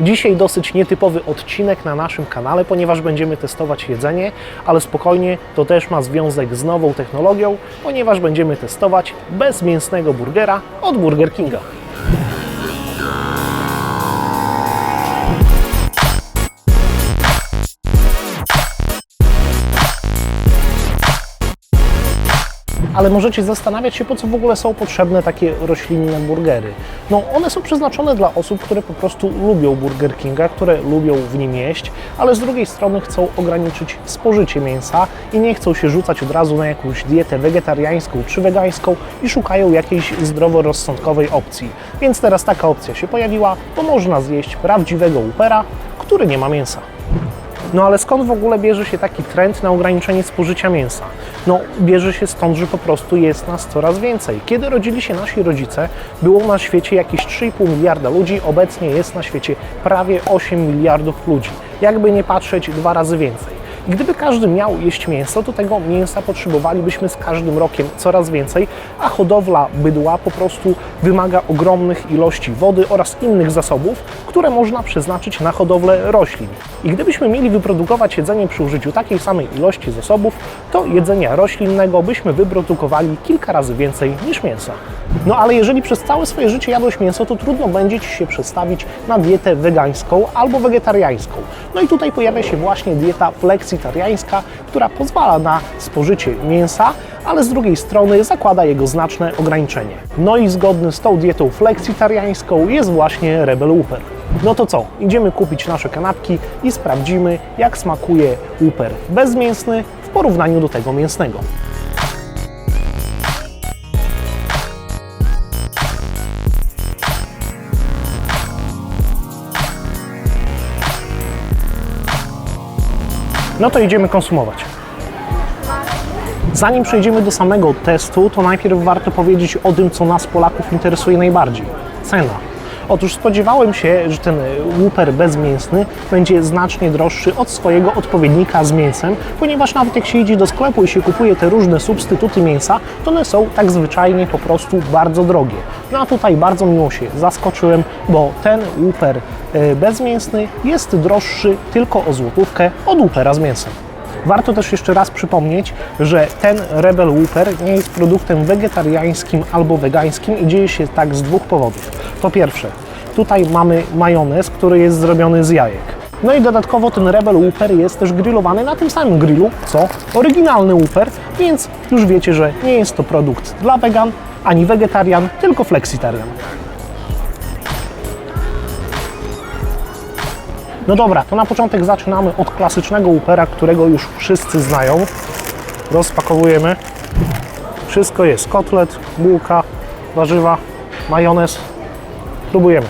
Dzisiaj dosyć nietypowy odcinek na naszym kanale, ponieważ będziemy testować jedzenie, ale spokojnie, to też ma związek z nową technologią, ponieważ będziemy testować bezmięsnego burgera od Burger Kinga. Ale możecie zastanawiać się, po co w ogóle są potrzebne takie roślinne burgery. No, one są przeznaczone dla osób, które po prostu lubią Burger Kinga, które lubią w nim jeść, ale z drugiej strony chcą ograniczyć spożycie mięsa i nie chcą się rzucać od razu na jakąś dietę wegetariańską czy wegańską i szukają jakiejś zdroworozsądkowej opcji. Więc teraz taka opcja się pojawiła, bo można zjeść prawdziwego upera, który nie ma mięsa. No ale skąd w ogóle bierze się taki trend na ograniczenie spożycia mięsa? No bierze się stąd, że po prostu jest nas coraz więcej. Kiedy rodzili się nasi rodzice, było na świecie jakieś 3,5 miliarda ludzi, obecnie jest na świecie prawie 8 miliardów ludzi. Jakby nie patrzeć, dwa razy więcej. I gdyby każdy miał jeść mięso, to tego mięsa potrzebowalibyśmy z każdym rokiem coraz więcej, a hodowla bydła po prostu wymaga ogromnych ilości wody oraz innych zasobów, które można przeznaczyć na hodowlę roślin. I gdybyśmy mieli wyprodukować jedzenie przy użyciu takiej samej ilości zasobów, to jedzenia roślinnego byśmy wyprodukowali kilka razy więcej niż mięsa. No ale jeżeli przez całe swoje życie jadłeś mięso, to trudno będzie Ci się przestawić na dietę wegańską albo wegetariańską. No i tutaj pojawia się właśnie dieta fleksitariańska, która pozwala na spożycie mięsa, ale z drugiej strony zakłada jego znaczne ograniczenie. No i zgodny z tą dietą fleksitariańską jest właśnie Rebel Whopper. No to co? Idziemy kupić nasze kanapki i sprawdzimy, jak smakuje Whopper bezmięsny w porównaniu do tego mięsnego. No to idziemy konsumować. Zanim przejdziemy do samego testu, to najpierw warto powiedzieć o tym, co nas Polaków interesuje najbardziej. Cena. Otóż spodziewałem się, że ten łuper bezmięsny będzie znacznie droższy od swojego odpowiednika z mięsem, ponieważ nawet jak się idzie do sklepu i się kupuje te różne substytuty mięsa, to one są tak zwyczajnie po prostu bardzo drogie. No a tutaj bardzo miło się zaskoczyłem, bo ten łuper e, bezmięsny jest droższy tylko o złotówkę od łupera z mięsem. Warto też jeszcze raz przypomnieć, że ten Rebel Whopper nie jest produktem wegetariańskim albo wegańskim i dzieje się tak z dwóch powodów. Po pierwsze, tutaj mamy majonez, który jest zrobiony z jajek. No i dodatkowo ten Rebel Whopper jest też grillowany na tym samym grillu, co oryginalny Whopper, więc już wiecie, że nie jest to produkt dla wegan ani wegetarian, tylko flexitarian. No dobra, to na początek zaczynamy od klasycznego upera, którego już wszyscy znają. Rozpakowujemy. Wszystko jest. Kotlet, bułka, warzywa, majonez. Próbujemy.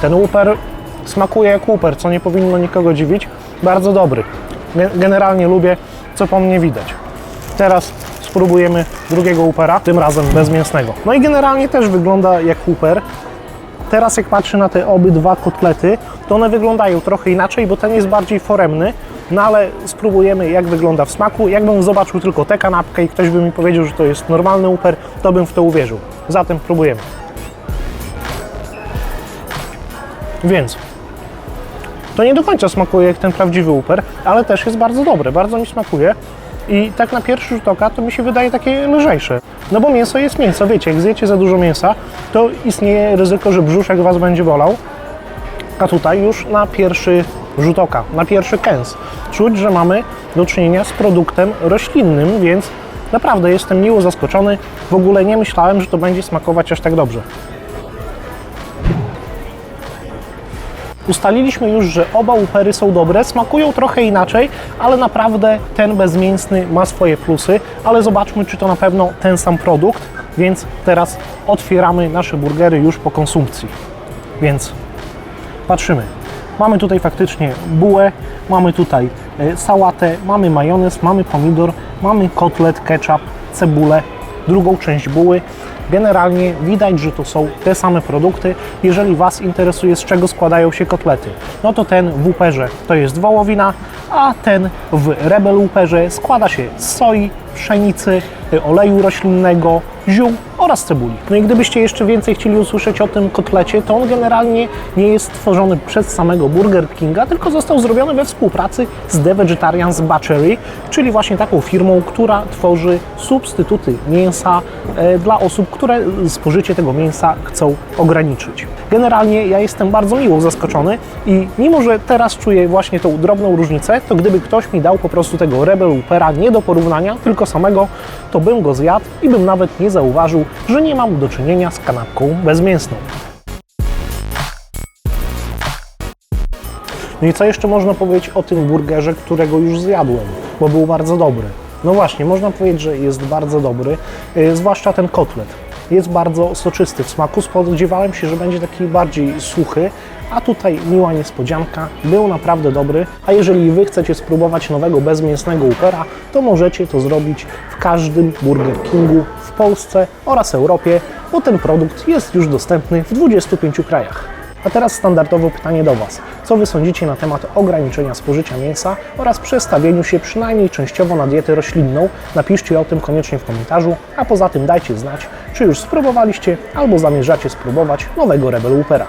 Ten uper smakuje jak uper, co nie powinno nikogo dziwić. Bardzo dobry. Ge- Generalnie lubię, co po mnie widać. Teraz spróbujemy drugiego upera, tym razem bezmięsnego. No i generalnie też wygląda jak uper. Teraz jak patrzę na te obydwa kotlety, to one wyglądają trochę inaczej, bo ten jest bardziej foremny, no ale spróbujemy jak wygląda w smaku. Jakbym zobaczył tylko tę kanapkę i ktoś by mi powiedział, że to jest normalny uper, to bym w to uwierzył. Zatem próbujemy. Więc to nie do końca smakuje jak ten prawdziwy uper, ale też jest bardzo dobre, bardzo mi smakuje. I tak na pierwszy rzut oka to mi się wydaje takie lżejsze. No bo mięso jest mięso, wiecie, jak zjecie za dużo mięsa, to istnieje ryzyko, że brzuszek Was będzie bolał. A tutaj już na pierwszy rzut oka, na pierwszy kęs czuć, że mamy do czynienia z produktem roślinnym, więc naprawdę jestem miło zaskoczony. W ogóle nie myślałem, że to będzie smakować aż tak dobrze. Ustaliliśmy już, że oba upery są dobre, smakują trochę inaczej, ale naprawdę ten bezmięsny ma swoje plusy, ale zobaczmy, czy to na pewno ten sam produkt, więc teraz otwieramy nasze burgery już po konsumpcji. Więc patrzymy. Mamy tutaj faktycznie bułę, mamy tutaj e, sałatę, mamy majonez, mamy pomidor, mamy kotlet, ketchup, cebulę, drugą część buły. Generalnie widać, że to są te same produkty. Jeżeli Was interesuje, z czego składają się kotlety, no to ten w uperze to jest wołowina, a ten w Rebel uperze składa się z soi, pszenicy, oleju roślinnego, ziół oraz cebuli. No i gdybyście jeszcze więcej chcieli usłyszeć o tym kotlecie, to on generalnie nie jest tworzony przez samego Burger Kinga, tylko został zrobiony we współpracy z The Vegetarians Butchery, czyli właśnie taką firmą, która tworzy substytuty mięsa e, dla osób, które spożycie tego mięsa chcą ograniczyć. Generalnie ja jestem bardzo miło zaskoczony i mimo, że teraz czuję właśnie tą drobną różnicę, to gdyby ktoś mi dał po prostu tego Rebel Upera nie do porównania, tylko samego, to bym go zjadł i bym nawet nie zauważył, że nie mam do czynienia z kanapką bezmięsną. No i co jeszcze można powiedzieć o tym burgerze, którego już zjadłem, bo był bardzo dobry. No właśnie, można powiedzieć, że jest bardzo dobry, yy, zwłaszcza ten kotlet. Jest bardzo soczysty w smaku, spodziewałem się, że będzie taki bardziej suchy, a tutaj miła niespodzianka, był naprawdę dobry, a jeżeli Wy chcecie spróbować nowego bezmięsnego upera, to możecie to zrobić w każdym Burger Kingu w Polsce oraz Europie, bo ten produkt jest już dostępny w 25 krajach. A teraz standardowe pytanie do Was. Co Wy sądzicie na temat ograniczenia spożycia mięsa oraz przestawieniu się przynajmniej częściowo na dietę roślinną? Napiszcie o tym koniecznie w komentarzu, a poza tym dajcie znać, czy już spróbowaliście albo zamierzacie spróbować nowego Rebel Upera.